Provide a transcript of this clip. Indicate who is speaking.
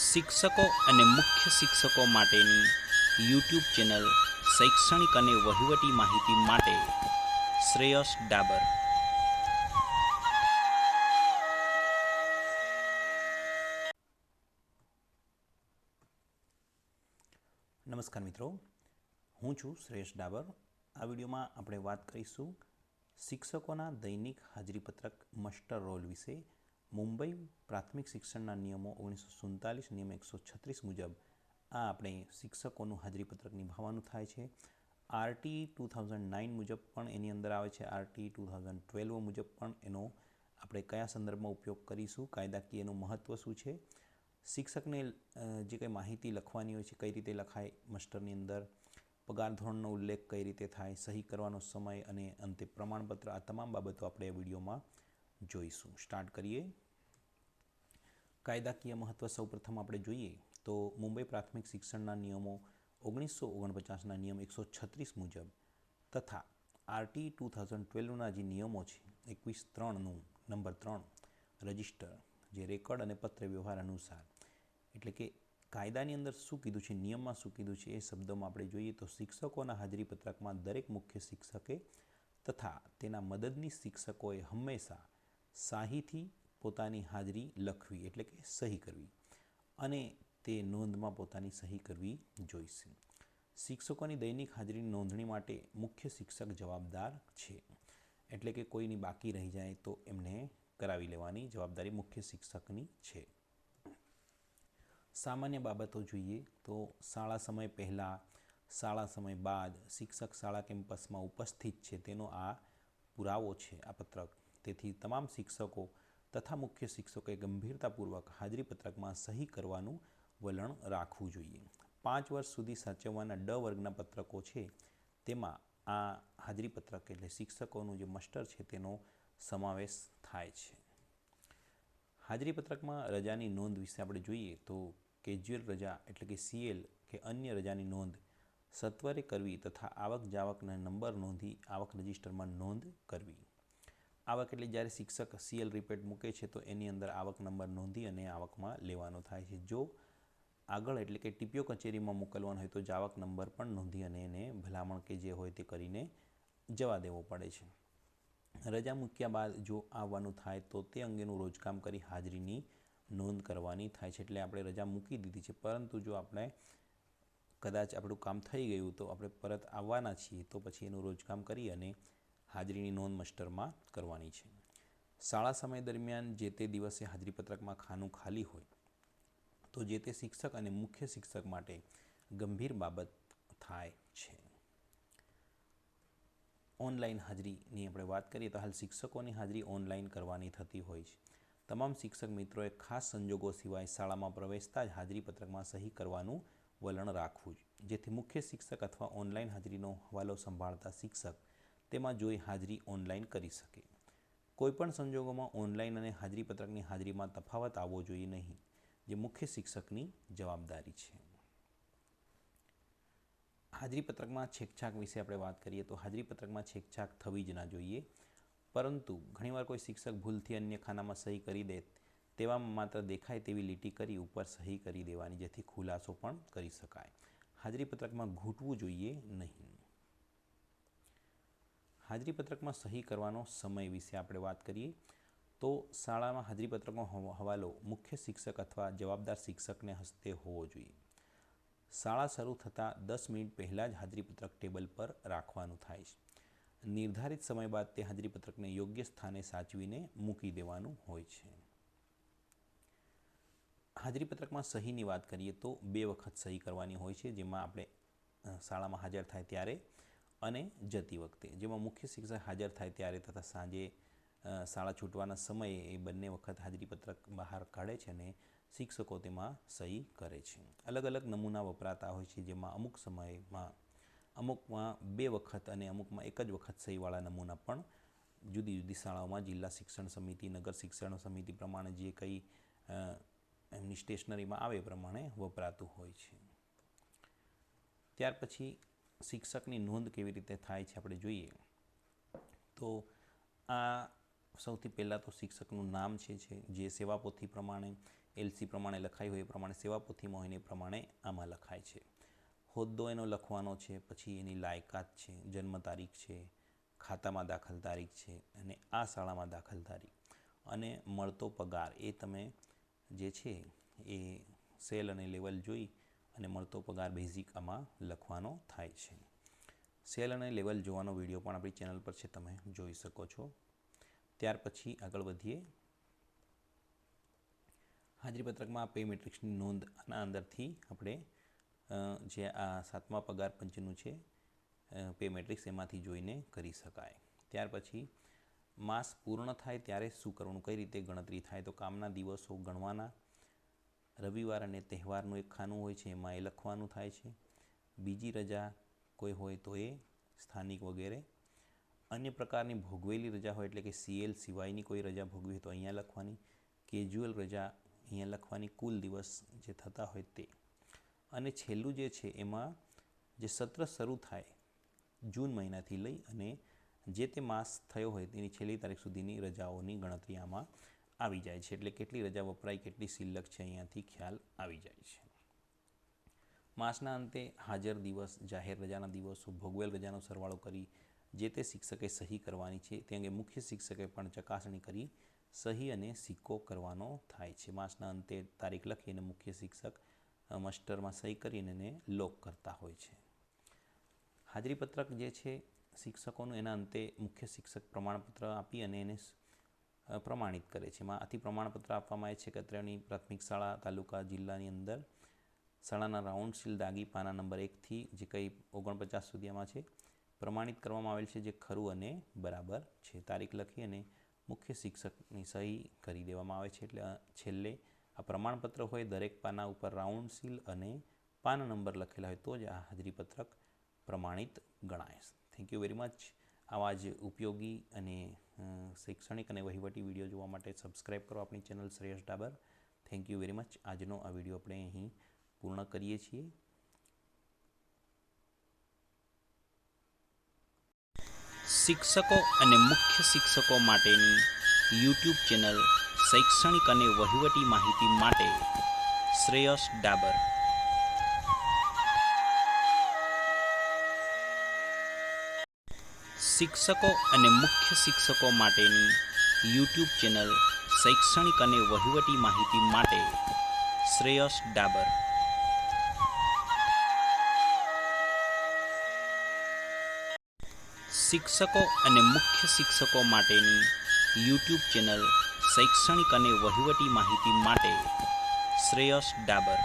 Speaker 1: શિક્ષકો અને મુખ્ય શિક્ષકો માટેની યુટ્યુબ ચેનલ શૈક્ષણિક અને વહીવટી માહિતી માટે શ્રેયસ ડાબર. નમસ્કાર મિત્રો, હું છું શ્રેયસ ડાબર. આ વિડીયોમાં આપણે વાત કરીશું શિક્ષકોના દૈનિક હાજરીપત્રક મસ્ટર રોલ વિશે. મુંબઈ પ્રાથમિક શિક્ષણના નિયમો ઓગણીસો સુડતાલીસ નિયમ એકસો છત્રીસ મુજબ આ આપણે શિક્ષકોનું હાજરીપત્રક નિભાવવાનું થાય છે. આરટી ટુ થાઉઝન્ડ નાઇન મુજબ પણ એની અંદર આવે છે. આરટી ટુ થાઉઝન્ડ ટ્વેલ્વ મુજબ પણ એનો આપણે કયા સંદર્ભમાં ઉપયોગ કરીશું કાયદાકીય એનું મહત્ત્વ શું છે? શિક્ષકને જે કંઈ માહિતી લખવાની હોય છે, કઈ રીતે લખાય, માસ્ટરની અંદર પગાર ધોરણનો ઉલ્લેખ કઈ રીતે થાય, સહી કરવાનો સમય અને અંતે પ્રમાણપત્ર, આ તમામ બાબતો આપણે આ વિડીયોમાં જોઈશું. સ્ટાર્ટ કરીએ. કાયદાકીય મહત્ત્વ સૌપ્રથમ આપણે જોઈએ તો મુંબઈ પ્રાથમિક શિક્ષણના નિયમો ઓગણીસો ઓગણપચાસના નિયમ એકસો છત્રીસ મુજબ તથા આરટી ટુ થાઉઝન્ડ ટ્વેલ્વના જે નિયમો છે, એકવીસ ત્રણનું, નંબર ત્રણ, રજિસ્ટર, જે રેકોર્ડ અને પત્ર વ્યવહાર અનુસાર. એટલે કે કાયદાની અંદર શું કીધું છે, નિયમમાં શું કીધું છે એ શબ્દોમાં આપણે જોઈએ તો શિક્ષકોના હાજરી પત્રકમાં દરેક મુખ્ય શિક્ષકે તથા તેના મદદની શિક્ષકોએ હંમેશા શાહીથી પોતાની હાજરી લખવી એટલે કે સહી કરવી અને તે નોંધમાં પોતાની સહી કરવી જોઈશે. શિક્ષકોની દૈનિક હાજરીની નોંધણી માટે મુખ્ય શિક્ષક જવાબદાર છે. એટલે કે કોઈની બાકી રહી જાય તો એમને કરાવી લેવાની જવાબદારી મુખ્ય શિક્ષકની છે. સામાન્ય બાબતો જોઈએ તો શાળા સમય પહેલાં, શાળા સમય બાદ શિક્ષક શાળા કેમ્પસમાં ઉપસ્થિત છે. તેનો આ પુરાવો છે, આ પત્રક. તેથી તમામ શિક્ષકો તથા મુખ્ય શિક્ષકોએ ગંભીરતાપૂર્વક હાજરી પત્રકમાં સહી કરવાનું વલણ રાખવું જોઈએ. પાંચ વર્ષ સુધી સાચવવાના ડ વર્ગના પત્રકો છે, તેમાં આ હાજરી પત્રક એટલે શિક્ષકોનું જે મસ્ટર છે તેનો સમાવેશ થાય છે. હાજરી પત્રકમાં રજાની નોંધ વિશે આપણે જોઈએ તો કેજ્યુઅલ રજા એટલે કે સીએલ કે અન્ય રજાની નોંધ, સત્વરે કરવી તથા આવક જાવકના નંબર નોંધી આવક રજિસ્ટરમાં નોંધ કરવી. આવક એટલે જ્યારે શિક્ષક સીએલ રિપેટ મૂકે છે, તો એની અંદર આવક નંબર નોંધી અને આવકમાં લેવાનો થાય છે. જો આગળ એટલે કે ટીપીઓ કચેરીમાં મોકલવાનો હોય તો જાવક નંબર પણ નોંધી અને એને ભલામણ કે જે હોય તે કરીને જવા દેવો પડે છે. રજા મૂક્યા બાદ જો આવવાનું થાય, તો તે અંગેનું રોજકામ કરી હાજરીની નોંધ કરવાની થાય છે. એટલે આપણે રજા મૂકી દીધી છે. પરંતુ જો આપણે કદાચ આપણું કામ થઈ ગયું, તો આપણે પરત આવવાના છીએ, તો પછી એનું રોજકામ કરી અને હાજરીની નોંધ મસ્ટરમાં કરવાની છે. શાળા સમય દરમિયાન જે તે દિવસે હાજરીપત્રકમાં ખાનું ખાલી હોય, તો જે તે શિક્ષક અને મુખ્ય શિક્ષક માટે ગંભીર બાબત થાય છે. ઓનલાઈન હાજરીની આપણે વાત કરીએ તો હાલ શિક્ષકોની હાજરી ઓનલાઈન કરવાની થતી હોય છે. તમામ શિક્ષક મિત્રોએ ખાસ સંજોગો સિવાય શાળામાં પ્રવેશતા જ હાજરી પત્રકમાં સહી કરવાનું વલણ રાખવું જેથી મુખ્ય શિક્ષક અથવા ઓનલાઈન હાજરીનો હવાલો સંભાળતા શિક્ષક તેમાં જોઈ હાજરી ઓનલાઈન કરી શકે. કોઈપણ સંજોગોમાં ઓનલાઈન અને હાજરી પત્રકની હાજરીમાં તફાવત આવવો જોઈએ નહીં, જે મુખ્ય શિક્ષકની જવાબદારી છે. હાજરીપત્રકમાં છેકછાક વિશે આપણે વાત કરીએ તો હાજરી પત્રકમાં છેકછાક થવી જ ના જોઈએ. પરંતુ ઘણીવાર કોઈ શિક્ષક ભૂલથી અન્ય ખાનામાં સહી કરી દે તેવા માત્ર દેખાય તેવી લીટી કરી ઉપર સહી કરી દેવાની જેથી ખુલાસો પણ કરી શકાય. હાજરી પત્રકમાં ઘૂંટવું જોઈએ નહીં. હાજરી પત્રકમાં સહી કરવાનો સમય વિશે આપણે વાત કરીએ, તો શાળામાં હાજરીપત્રકનો હવાલો મુખ્ય શિક્ષક અથવા જવાબદાર શિક્ષકને હસ્તે હોવો જોઈએ. શાળા શરૂ થતાં દસ મિનિટ પહેલાં જ હાજરીપત્રક ટેબલ પર રાખવાનું થાય છે. નિર્ધારિત સમય બાદ તે હાજરીપત્રકને યોગ્ય સ્થાને સાચવીને મૂકી દેવાનું હોય છે. હાજરીપત્રકમાં સહીની વાત કરીએ તો બે વખત સહી કરવાની હોય છે, જેમાં આપણે શાળામાં હાજર થાય ત્યારે અને જતી વખતે. જેમાં મુખ્ય શિક્ષક હાજર થાય ત્યારે તથા સાંજે શાળા છૂટવાના સમયે એ બંને વખત હાજરીપત્રક બહાર કાઢે છે અને શિક્ષકો તેમાં સહી કરે છે. અલગ અલગ નમૂના વપરાતા હોય છે, જેમાં અમુક સમયમાં, અમુકમાં બે વખત અને અમુકમાં એક જ વખત સહીવાળા નમૂના પણ જુદી જુદી શાળાઓમાં જિલ્લા શિક્ષણ સમિતિ, નગર શિક્ષણ સમિતિ પ્રમાણે જે કંઈ એમની સ્ટેશનરીમાં આવે પ્રમાણે વપરાતું હોય છે. ત્યાર પછી શિક્ષકની નોંધ કેવી રીતે થાય છે આપણે જોઈએ. તો આ સૌથી પહેલાં તો શિક્ષકનું નામ છે છે, જે સેવાપોથી પ્રમાણે, એલસી પ્રમાણે લખાઈ હોય એ પ્રમાણે, સેવાપોથી હોય પ્રમાણે આમાં લખાય છે. હોદ્દો એનો લખવાનો છે, પછી એની લાયકાત છે, જન્મ તારીખ છે, ખાતામાં દાખલ તારીખ છે અને આ શાળામાં દાખલ તારીખ. અને મળતો પગાર એ તમે જે છે એ સેલ અને લેવલ જોઈ અને મળતો પગાર બેઝિક આમાં લખવાનો થાય છે. સેલ અને લેવલ જોવાનો વીડિયો પણ આપણી ચેનલ પર છે, તમે જોઈ શકો છો. ત્યાર પછી આગળ વધીએ. હાજરી પત્રકમાં પે મેટ્રિક્સની નોંધ આના અંદરથી આપણે જે આ સાતમા પગાર પંચનું છે પે મેટ્રિક્સ એમાંથી જોઈને કરી શકાય. ત્યાર પછી માસ પૂર્ણ થાય ત્યારે શું કરવાનું, કઈ રીતે ગણતરી થાય, તો કામના દિવસો ગણવાના રવિવાર અને તહેવારનું એક ખાનું હોય છે, એમાં એ લખવાનું થાય છે. બીજી રજા કોઈ હોય તો એ સ્થાનિક વગેરે. અન્ય પ્રકારની ભોગવેલી રજા હોય એટલે કે સીએલ સિવાયની કોઈ રજા ભોગવી હોય તો અહીંયા લખવાની. કેજ્યુઅલ રજા અહીંયા લખવાની કુલ દિવસ જે થતા હોય તે. અને છેલ્લું જે છે એમાં જે સત્ર શરૂ થાય જૂન મહિનાથી લઈ અને જે તે માસ થયો હોય તેની છેલ્લી તારીખ સુધીની રજાઓની ગણતરી આમાં આવી જાય છે. એટલે કેટલી રજા વપરાય, કેટલી સિલ્લક છે, અહીંયાથી ખ્યાલ આવી જાય છે. માસના અંતે હાજર દિવસ, જાહેર રજાના દિવસો, ભોગવેલ રજાનો સરવાળો કરી જે તે શિક્ષકે સહી કરવાની છે, તે અંગે મુખ્ય શિક્ષકે પણ ચકાસણી કરી સહી અને સિક્કો કરવાનો થાય છે. માસના અંતે તારીખ લખી અને મુખ્ય શિક્ષક માસ્ટરમાં સહી કરીને એને લોક કરતા હોય છે. હાજરી પત્રક જે છે, શિક્ષકોનું એના અંતે મુખ્ય શિક્ષક પ્રમાણપત્ર આપી અને એને પ્રમાણિત કરે છે. એમાં આથી પ્રમાણપત્ર આપવામાં આવે છે કે અત્રેની પ્રાથમિક શાળા, તાલુકા, જિલ્લાની અંદર. શાળાના રાઉન્ડ સીલ દાગી પાના નંબર એકથી જે કંઈ ઓગણપચાસ સુધીમાં છે, પ્રમાણિત કરવામાં આવેલ છે જે ખરું અને બરાબર છે. તારીખ લખી અને મુખ્ય શિક્ષકની સહી કરી દેવામાં આવે છે. એટલે છેલ્લે આ પ્રમાણપત્ર હોય દરેક પાના ઉપર રાઉન્ડ સીલ અને પાના નંબર લખેલા હોય તો જ આ હાજરીપત્રક પ્રમાણિત ગણાય. થેન્ક યુ વેરી મચ આવા જ ઉપયોગી અને શૈક્ષણિક અને વહીવટી વીડિયો જોવા માટે સબસ્ક્રાઈબ કરો આપણી channel Shreyas Dabar. Thank you very much આજનો આ વીડિયો આપણે અહીં પૂર્ણ કરીએ છીએ.
Speaker 2: શિક્ષકો અને મુખ્ય શિક્ષકો માટેની યુટ્યુબ ચેનલ શૈક્ષણિક અને વહીવટી માહિતી માટે શ્રેયસ ડાબર. શિક્ષકો અને મુખ્ય શિક્ષકો માટેની યુટ્યુબ ચેનલ શૈક્ષણિક અને વહીવટી માહિતી માટે શ્રેયસ ડાબર. શિક્ષકો અને મુખ્ય શિક્ષકો માટેની યુટ્યુબ ચેનલ શૈક્ષણિક અને વહીવટી માહિતી માટે શ્રેયસ ડાબર.